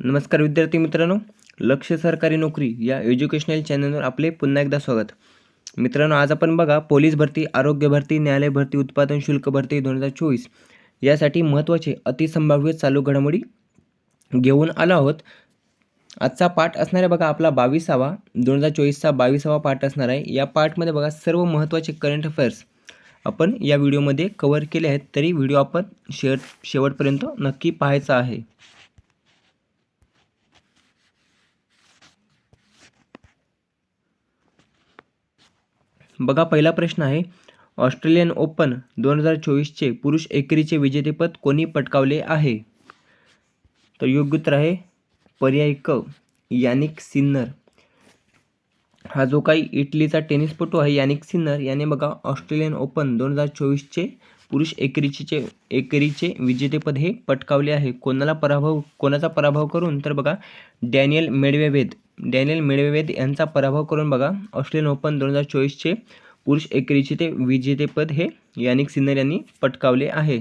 नमस्कार विद्यार्थी मित्रांनो लक्ष सरकारी नोकरी या एज्युकेशनल चॅनलवर आपले पुन्हा एकदा स्वागत. मित्रांनो आज आपण बघा पोलीस भरती आरोग्य भरती न्यायालय भरती उत्पादन शुल्क भरती दोन हजार चोवीस यासाठी महत्त्वाचे अतिसंभाव्य चालू घडामोडी घेऊन आलो आहोत. आजचा पाठ असणार आहे बघा आपला बावीसावा दोन हजार चोवीसचा बावीसावा पाठ असणार आहे. या पाठमध्ये बघा सर्व महत्त्वाचे करंट अफेअर्स आपण या व्हिडिओमध्ये कवर केले आहेत तरी व्हिडिओ आपण शेवट शेवटपर्यंत नक्की पाहायचा आहे. बघा पहिला प्रश्न आहे ऑस्ट्रेलियन ओपन दोन हजार चोवीसचे पुरुष एकेरीचे विजेतेपद कोणी पटकावले आहे? तर योग्य उत्तर आहे पर्याय क यानिक सिन्नर. हा जो काही इटलीचा टेनिसपटू आहे यानिक सिन्नर याने बघा ऑस्ट्रेलियन ओपन दोन हजार चोवीसचे पुरुष एकेरीचे एकेरीचे विजेतेपद हे पटकावले आहे. कोणाला पराभव कोणाचा पराभव करून? तर बघा डॅनियल मेडवेवेद. डॅनियल मेडवेवेद यांचा पराभव करून बघा ऑस्ट्रेलियन ओपन दोन हजार चोवीसचे पुरुष एकेरीचे ते विजेतेपद हे यानिक सिन्नर यांनी पटकावले आहे.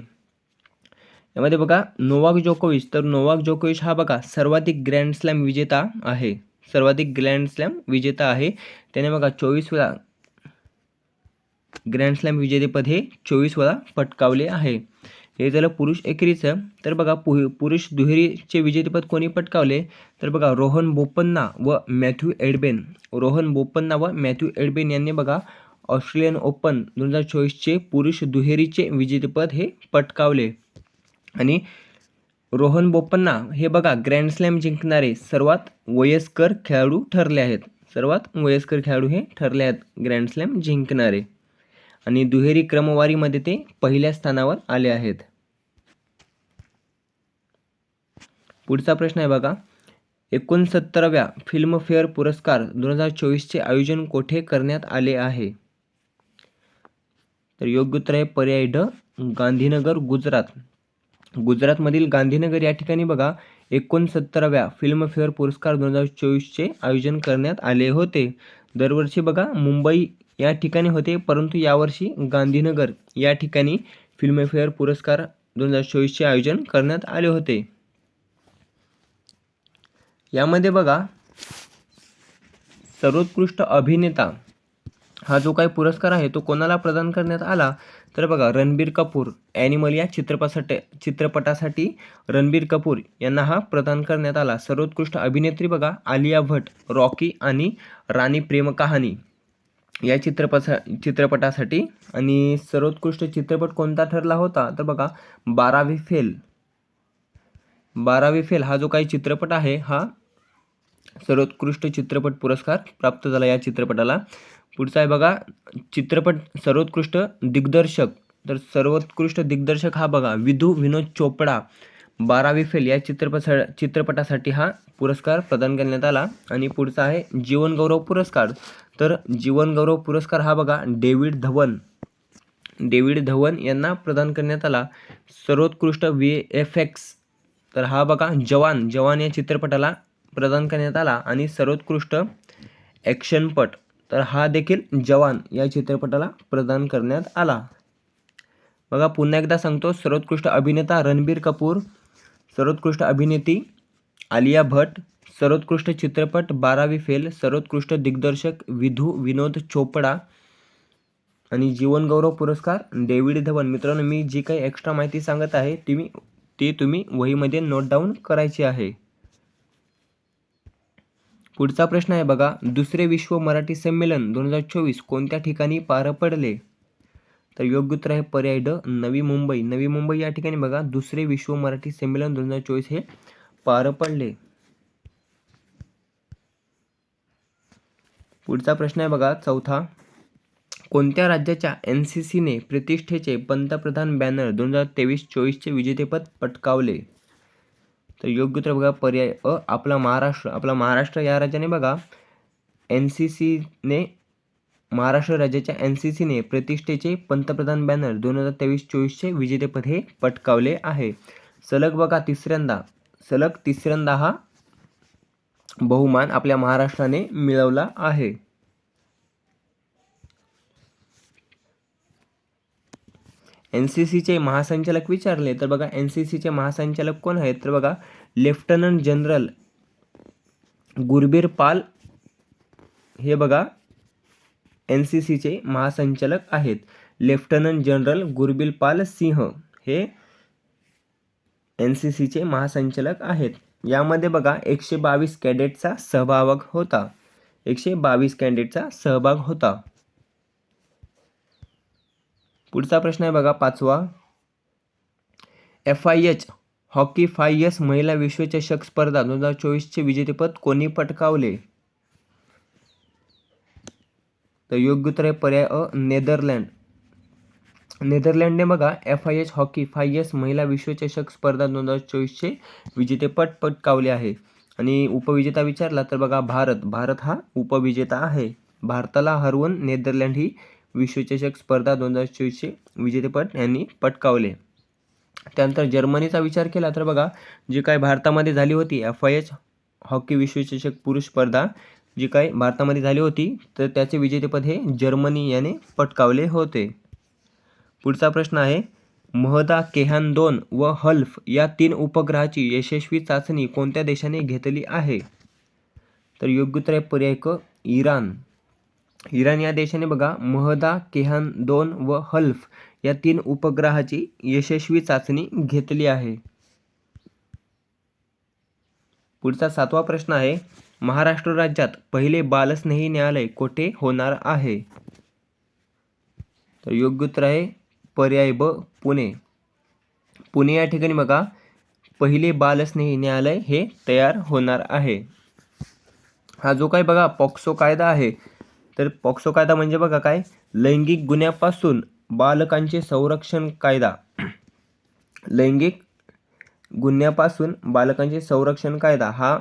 यामध्ये बघा नोवाक जोकोविच. तर नोवाक जोकोविच हा बघा सर्वाधिक ग्रँड स्लॅम विजेता आहे. सर्वाधिक ग्रँड स्लॅम विजेता आहे. त्याने बघा चोवीस वेळा ग्रँड स्लॅम विजेतेपद हे चोवीस वेळा पटकावले आहे. हे झालं पुरुष एकेरीचं. तर बघा पु पुरुष दुहेरीचे विजेतेपद कोणी पटकावले? तर बघा रोहन बोपन्ना व मॅथ्यू एडबेन. रोहन बोपन्ना व मॅथ्यू एडबेन यांनी बघा ऑस्ट्रेलियन ओपन दोन हजार चोवीसचे पुरुष दुहेरीचे विजेतेपद हे पटकावले. आणि रोहन बोपन्ना हे बघा ग्रँड स्लॅम जिंकणारे सर्वात वयस्कर खेळाडू ठरले आहेत. सर्वात वयस्कर खेळाडू हे ठरले आहेत ग्रँड स्लॅम जिंकणारे. आणि दुहेरी क्रमवारीमध्ये ते पहिल्या स्थानावर आले आहेत. पुढचा प्रश्न आहे बघा. एकोणसत्तराव्या फिल्मफेअर पुरस्कार दोन हजार चोवीसचे आयोजन कोठे करण्यात आले आहे? तर योग्य उत्तर आहे पर्याय ड गांधीनगर गुजरात. गुजरातमधील गांधीनगर या ठिकाणी बघा एकोणसत्तराव्या फिल्मफेअर पुरस्कार दोन हजार चोवीसचे आयोजन करण्यात आले होते. दरवर्षी बघा मुंबई या ठिकाणी होते परंतु यावर्षी गांधीनगर या ठिकाणी फिल्मफेअर पुरस्कार दोन हजार चोवीसचे आयोजन करण्यात आले होते. यामध्ये बघा सर्वोत्कृष्ट अभिनेता हा जो काही पुरस्कार आहे तो कोणाला प्रदान करण्यात आला? तर बघा रणबीर कपूर ॲनिमल या चित्रपटासाठी चित्रपटासाठी रणबीर कपूर यांना हा प्रदान करण्यात आला. सर्वोत्कृष्ट अभिनेत्री बघा आलिया भट रॉकी आणि राणी प्रेम कहाणी. या चित्रपसा चित्रपटासाठी. आणि सर्वोत्कृष्ट चित्रपट कोणता ठरला होता? तर बघा बारावी फेल. बारावी फेल हा जो काही चित्रपट आहे हा सर्वोत्कृष्ट चित्रपट पुरस्कार प्राप्त झाला या चित्रपटाला. पुढचा आहे बघा चित्रपट सर्वोत्कृष्ट दिग्दर्शक. तर सर्वोत्कृष्ट दिग्दर्शक हा बघा विधू विनोद चोपडा. बारावी फेल या चित्रपट चित्रपटासाठी हा पुरस्कार प्रदान करण्यात आला. आणि पुढचा आहे जीवनगौरव पुरस्कार. तर जीवनगौरव पुरस्कार हा बघा डेव्हिड धवन. डेव्हिड धवन यांना प्रदान करण्यात आला. सर्वोत्कृष्ट व्ही एफ एक्स तर हा बघा जवान. जवान या चित्रपटाला प्रदान करण्यात आला. आणि सर्वोत्कृष्ट ॲक्शनपट तर हा देखील जवान या चित्रपटाला प्रदान करण्यात आला. बघा पुन्हा एकदा सांगतो. सर्वोत्कृष्ट अभिनेता रणबीर कपूर. सर्वोत्कृष्ट अभिनेती आलिया भट सर्वोत्कृष्ट चित्रपट बारावी फेल सर्वोत्कृष्ट दिग्दर्शक विधू विनोद चोपडा आणि जीवनगौरव पुरस्कार डेव्हिड धवन. मित्रांनो मी जी काही एक्स्ट्रा माहिती सांगत आहे ती मी ती तुम्ही वहीमध्ये नोट डाऊन करायची आहे. पुढचा प्रश्न आहे बघा दुसरे विश्व मराठी संमेलन दोन हजार चोवीस कोणत्या ठिकाणी पार पडले? तर योग्य उत्तर आहे पर्याय ड नवी मुंबई. नवी मुंबई या ठिकाणी बघा दुसरे विश्व मराठी संमेलन दोन हजार चोवीस हे पार पडले. पुढचा प्रश्न आहे बघा चौथा. कोणत्या राज्याच्या एन सी सीने प्रतिष्ठेचे पंतप्रधान बॅनर दोन हजार तेवीस चोवीसचे विजेतेपद पटकावले? तर योग्य उत्तर बघा पर्याय अ आपला महाराष्ट्र. आपला महाराष्ट्र या राज्याने बघा एन सी सीने महाराष्ट्र राज्याच्या एन सी सीने प्रतिष्ठेचे पंतप्रधान बॅनर दोन हजार तेवीस चोवीसचे विजेतेपद हे पटकावले आहे. सलग बघा तिसऱ्यांदा. सलग तिसऱ्यांदा हा बहुमान आपल्या महाराष्ट्राने मिळवला आहे. एन सी सीचे महासंचालक विचारले तर बघा एन सी सीचे महासंचालक कोण आहेत? तर बघा लेफ्टनंट जनरल गुरबीर पाल. हे बघा एन सी सीचे महासंचालक आहेत. लेफ्टनंट जनरल गुरबिलपाल पाल सिंह हे एन सी सीचे महासंचालक आहेत. यामध्ये बघा एकशे बावीस कॅडेटचा सहभाग होता. एकशे बावीस कॅडेटचा सहभाग होता. पुढचा प्रश्न आहे बघा पाचवा. F I H hockey five S महिला विश्वचषक स्पर्धा दोन हजार चोवीसचे विजेतेपद कोणी पटकावले? तर योग्य उत्तर आहे पर्याय अ नेदरलँड. नेदरलँडने बघा F I H hockey five S महिला विश्वचषक स्पर्धा दोन हजार चोवीसचे विजेतेपट पटकावले आहे. आणि उपविजेता विचारला तर बघा भारत. भारत हा उपविजेता आहे. भारताला हरवून नेदरलँड ही विश्वचषक स्पर्धा दोन हजार चोवीसचे विजेतेपट यांनी पटकावले. त्यानंतर जर्मनीचा विचार केला तर बघा जी काय भारतामध्ये झाली होती एफ आय एच हॉकी विश्वचषक पुरुष स्पर्धा जी काय भारतामध्ये झाली होती तर त्याचे विजेतेपद हे जर्मनी याने पटकावले होते. पुढचा प्रश्न आहे महदा केहान दोन व हल्फ या तीन उपग्रहाची यशस्वी चाचणी कोणत्या देशाने घेतली आहे? तर योग्य उत्तर आहे पर्याय क इराण. इराण या देशाने बघा महदा केहान दोन व हल्फ या तीन उपग्रहाची यशस्वी चाचणी घेतली आहे. पुढचा सातवा प्रश्न आहे महाराष्ट्र राज्यात पहिले बालस्नेही न्यायालय कोठे होणार आहे? तर योग्य उत्तर आहे पर्याय ब पुणे. पुणे या ठिकाणी बघा पहिले बालस्नेही न्यायालय हे तयार होणार आहे. हा जो काय बघा पॉक्सो कायदा आहे. तर पॉक्सो कायदा म्हणजे बघा काय लैंगिक गुन्ह्यापासून बालकांचे संरक्षण कायदा. लैंगिक गुन्ह्यापासून बालकांचे संरक्षण कायदा हा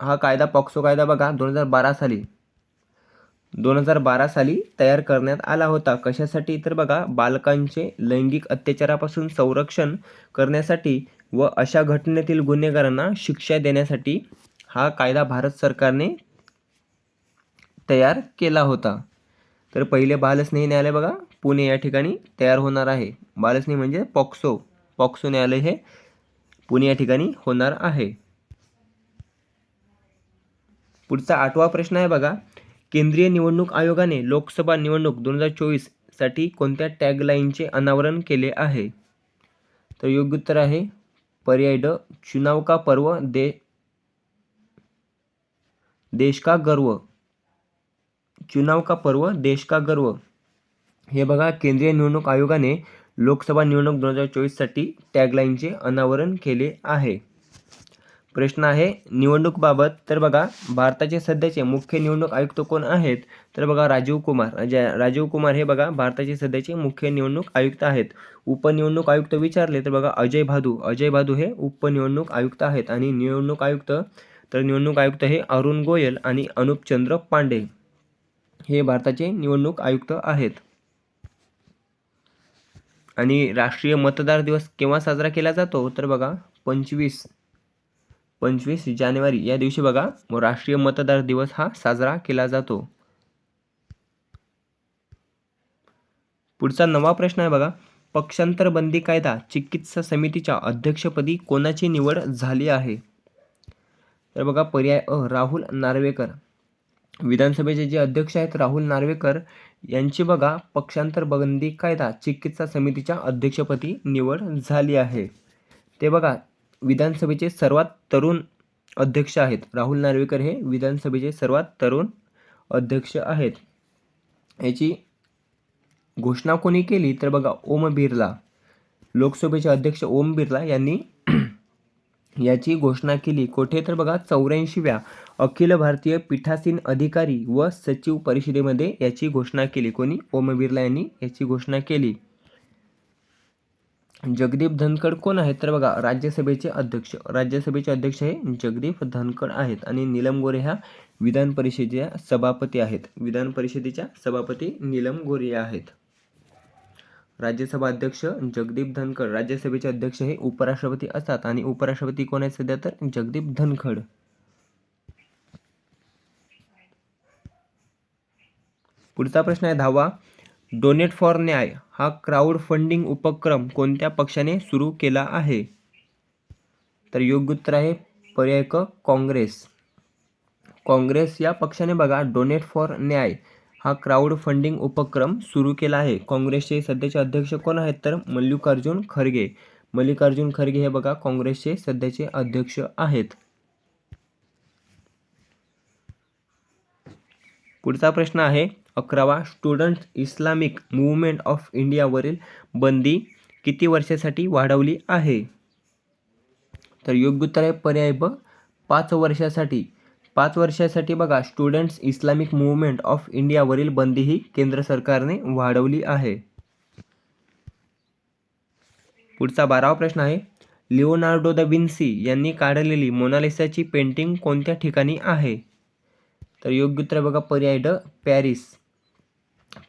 हा कायदा पॉक्सो कायदा बघा दोन हजार बारा साली. दोन हजार बारा साली तयार करण्यात आला होता. कशासाठी? तर बघा बालकांचे लैंगिक अत्याचारापासून संरक्षण करण्यासाठी व अशा घटनेतील गुन्हेगारांना शिक्षा देण्यासाठी हा कायदा भारत सरकारने तयार केला होता. तर पहिले बालस्नेही न्यायालय बघा पुणे या ठिकाणी तयार होणार आहे. बालस्नेही म्हणजे पॉक्सो. पॉक्सो न्यायालय हे पुणे या ठिकाणी होणार आहे. पुढचा आठवा प्रश्न आहे बघा. केंद्रीय निवडणूक आयोगाने लोकसभा निवडणूक दोन हजार चोवीससाठी कोणत्या टॅगलाईनचे अनावरण केले आहे? तर योग्य उत्तर आहे पर्याय ड चुनाव का पर्व दे देश का गर्व. चुनाव का पर्व देश का गर्व. हे बघा केंद्रीय निवडणूक आयोगाने लोकसभा निवडणूक दोन हजार चोवीससाठी टॅगलाईनचे अनावरण केले आहे. प्रश्न आहे. निवडणूकबाबत तर बघा भारताचे सध्याचे मुख्य निवडणूक आयुक्त कोण आहेत? तर बघा राजीव कुमार. राजा राजीव कुमार हे बघा भारताचे सध्याचे मुख्य निवडणूक आयुक्त आहेत. उपनिवडणूक आयुक्त विचारले तर बघा अजय भादू. अजय भादू हे उपनिवडणूक आयुक्त आहेत आणि निवडणूक आयुक्त तर निवडणूक आयुक्त हे अरुण गोयल आणि अनुपचंद्र पांडे हे भारताचे निवडणूक आयुक्त आहेत. आणि राष्ट्रीय मतदार दिवस केव्हा साजरा केला जातो? तर बघा पंचवीस पंचवीस जानेवारी या दिवशी बघा राष्ट्रीय मतदार दिवस हा साजरा केला जातो. पुढचा नवा प्रश्न आहे बघा पक्षांतर बंदी कायदा चिकित्सा समितीच्या अध्यक्षपदी कोणाची निवड झाली आहे? तर बघा पर्याय अ राहुल नार्वेकर. विधानसभेचे जे अध्यक्ष आहेत राहुल नार्वेकर यांची बघा पक्षांतर बंदी कायदा चिकित्सा समितीच्या अध्यक्षपदी निवड झाली आहे. ते बघा विधानसभेचे सर्वात तरुण अध्यक्ष आहेत. राहुल नार्वेकर हे विधानसभेचे सर्वात तरुण अध्यक्ष आहेत. याची घोषणा कोणी केली? तर बघा ओम बिर्ला. लोकसभेचे अध्यक्ष ओम बिर्ला यांनी याची घोषणा केली. कोठे? तर बघा चौऱ्याऐंशीव्या अखिल भारतीय पीठासीन अधिकारी व सचिव परिषदेमध्ये याची घोषणा केली. कोणी? ओम बिर्ला यांनी याची घोषणा केली. जगदीप धनखड कोण आहेत? तर बघा राज्यसभेचे अध्यक्ष राज्यसभेचे अध्यक्ष हे जगदीप धनखड आहेत आणि नीलम गोरे ह्या विधान परिषदेच्या सभापती आहेत. विधान परिषदेच्या सभापती नीलम गोरे आहेत. राज्यसभा अध्यक्ष जगदीप धनखड राज्यसभेचे अध्यक्ष हे उपराष्ट्रपती असतात आणि उपराष्ट्रपती कोण आहेत सध्या तर? जगदीप धनखड. पुढचा प्रश्न आहे दहावा डोनेट फॉर न्याय हा क्राऊड फंडिंग उपक्रम कोणत्या पक्षाने सुरू केला आहे? तर योग्य उत्तर आहे पर्याय क काँग्रेस. काँग्रेस या पक्षाने बघा डोनेट फॉर न्याय हा क्राऊड फंडिंग उपक्रम सुरू केला आहे. काँग्रेसचे सध्याचे अध्यक्ष कोण आहेत तर मल्लिकार्जुन खरगे. मल्लिकार्जुन खरगे हे बघा काँग्रेसचे सध्याचे अध्यक्ष आहेत. पुढचा प्रश्न आहे अकरावा. स्टुडंट इस्लामिक मूवमेंट ऑफ इंडियावरील बंदी किती वर्षासाठी वाढवली आहे? तर योग्य उत्तर आहे पर्याय ब. पाच वर्षासाठी. पाच वर्षासाठी बघा स्टुडंट्स इस्लामिक मूवमेंट ऑफ इंडियावरील बंदी ही केंद्र सरकारने वाढवली आहे. पुढचा बारावा प्रश्न आहे. लिओनार्डो द विन्सी यांनी काढलेली मोनालिसाची पेंटिंग कोणत्या ठिकाणी आहे? तर योग्य उत्तर बघा पर्याय ड पॅरिस.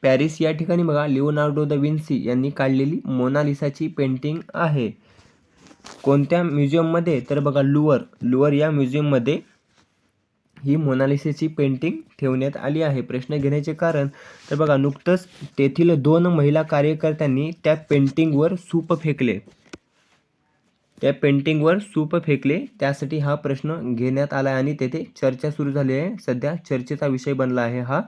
पॅरिस या ठिकाणी बघा लिओनार्डो द विन्सी यांनी काढलेली मोनालिसाची पेंटिंग आहे. कोणत्या म्युझियममध्ये तर बघा लुअर लुअर या म्युझियममध्ये ही मोनालिसेची पेंटिंग ठेवण्यात आली आहे. प्रश्न घेण्याचे कारण तर बघा नुकतंच तेथील दोन महिला कार्यकर्त्यांनी त्या पेंटिंगवर सूप फेकले. त्या पेंटिंगवर सूप फेकले. त्यासाठी हा प्रश्न घेण्यात आला आहे आणि तेथे चर्चा सुरू झाली आहे. सध्या चर्चेचा विषय बनला आहे हा.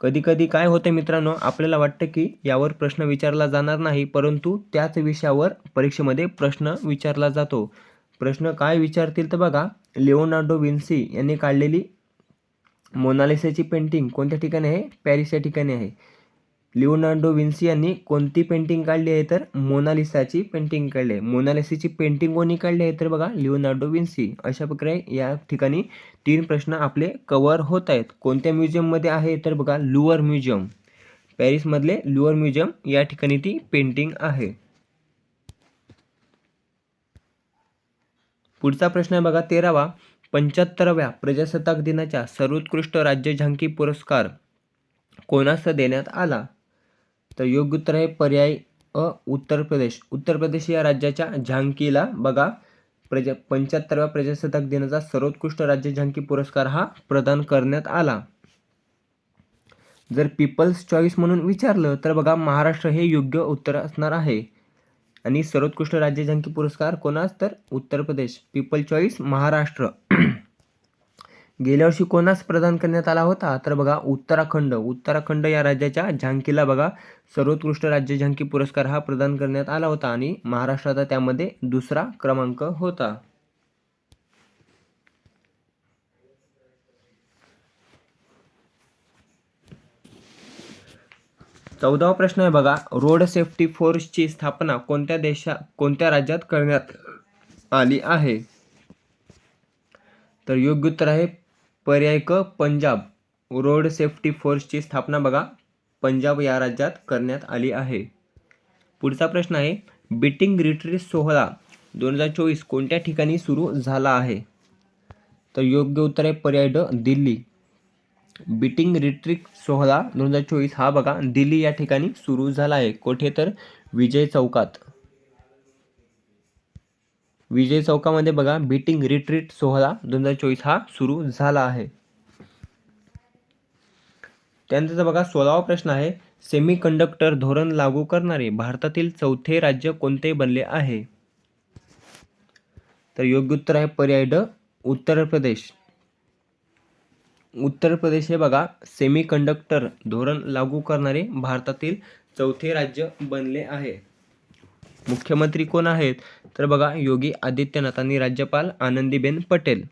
कधीकधी काय होतं मित्रांनो आपल्याला वाटतं की यावर प्रश्न विचारला जाणार नाही परंतु त्याच विषयावर परीक्षेमध्ये प्रश्न विचारला जातो. प्रश्न काय विचारतील तर बघा लिओनार्डो विन्सी यांनी काढलेली मोनालिसाची पेंटिंग कोणत्या ठिकाणी आहे? पॅरिस या ठिकाणी आहे. लिओनार्डो विन्सी यांनी कोणती पेंटिंग काढली आहे तर मोनालिसाची पेंटिंग काढली आहे. मोनालिसाची पेंटिंग कोणी काढली आहे तर बघा लिओनार्डो विन्सी अशा प्रकारे या ठिकाणी तीन प्रश्न आपले कवर होत आहेत. कोणत्या म्युझियममध्ये आहे तर बघा लुअर म्युझियम. पॅरिसमधले लुअर म्युझियम या ठिकाणी ती पेंटिंग आहे. पुढचा प्रश्न आहे बघा तेरावा पंच्याहत्तराव्या प्रजासत्ताक दिनाच्या सर्वोत्कृष्ट राज्य झांकी पुरस्कार कोणास देण्यात आला? तर योग्य उत्तर आहे पर्याय अ उत्तर प्रदेश. उत्तर प्रदेश या राज्याच्या झांकीला बघा. प्रजा पंच्याहत्तराव्या प्रजासत्ताक दिनाचा सर्वोत्कृष्ट राज्य झांकी पुरस्कार हा प्रदान करण्यात आला. जर पीपल्स चॉईस म्हणून विचारलं तर बघा महाराष्ट्र हे योग्य उत्तर असणार आहे. आणि सर्वोत्कृष्ट राज्य झांकी पुरस्कार कोणास? तर उत्तर प्रदेश. People choice Maharashtra. गेल्या वर्षी कोणास प्रदान करण्यात आला होता? तर बघा उत्तराखंड. उत्तराखंड या राज्याच्या झांकीला बघा सर्वोत्कृष्ट राज्य झांकी पुरस्कार हा प्रदान करण्यात आला होता आणि महाराष्ट्राचा त्यामध्ये दुसरा क्रमांक होता. चौदावा प्रश्न आहे बघा रोड सेफ्टी फोर्सची स्थापना कोणत्या देशा कोणत्या राज्यात करण्यात आली आहे? तर योग्य उत्तर आहे पर्याय क पंजाब रोड सेफ्टी फोर्सची स्थापना बघा. पंजाब या राज्यात करण्यात आली आहे. पुढचा प्रश्न आहे बिटिंग रिट्रीट सोहळा दोन हजार चोवीस कोणत्या ठिकाणी सुरू झाला आहे? तर योग्य उत्तर आहे पर्याय ड दिल्ली. बिटिंग रिट्रीट सोहळा दोन हजार चोवीस हा बघा दिल्ली या ठिकाणी सुरू झाला आहे. कोठे तर विजय चौकात. विजय चौकामध्ये बघा बीटिंग रिट्रीट सोहळा दोन हजार चोवीस हा सुरू झाला आहे. त्यानंतरचा बघा सोळावा प्रश्न आहे सेमी कंडक्टर धोरण लागू करणारे भारतातील चौथे राज्य कोणते बनले आहे? तर योग्य उत्तर आहे पर्याय ड उत्तर प्रदेश. उत्तर प्रदेश हे बघा सेमी कंडक्टर धोरण लागू करणारे भारतातील चौथे राज्य बनले आहे. मुख्यमंत्री कोण आहेत? तर बघा योगी आदित्यनाथ आणि राज्यपाल आनंदीबेन पटेल.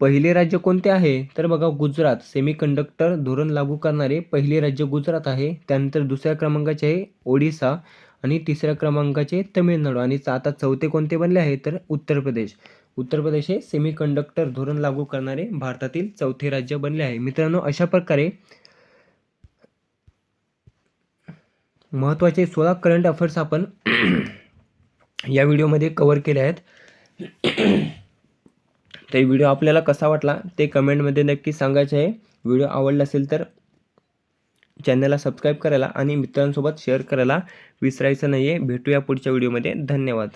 पहिले राज्य कोणते आहे? तर बघा गुजरात. सेमी कंडक्टर धोरण लागू करणारे पहिले राज्य गुजरात आहे. त्यानंतर दुसऱ्या क्रमांकाचे आहे ओडिसा आणि तिसऱ्या क्रमांकाचे तमिळनाडू. आणि आता चौथे कोणते बनले आहे? तर उत्तर प्रदेश. उत्तर प्रदेश हे सेमी कंडक्टर धोरण लागू करणारे भारतातील चौथे राज्य बनले आहे. मित्रांनो अशा प्रकारे महत्त्वाचे सोळा करंट अफेअर्स आपण या व्हिडिओमध्ये कवर केले आहेत. तर व्हिडिओ आपल्याला कसा वाटला ते कमेंटमध्ये नक्की सांगायचे आहे. व्हिडिओ आवडला असेल तर चॅनलला सबस्क्राईब करायला आणि मित्रांसोबत शेअर करायला विसरायचं नाही आहे भेटूया पुढच्या व्हिडिओमध्ये धन्यवाद.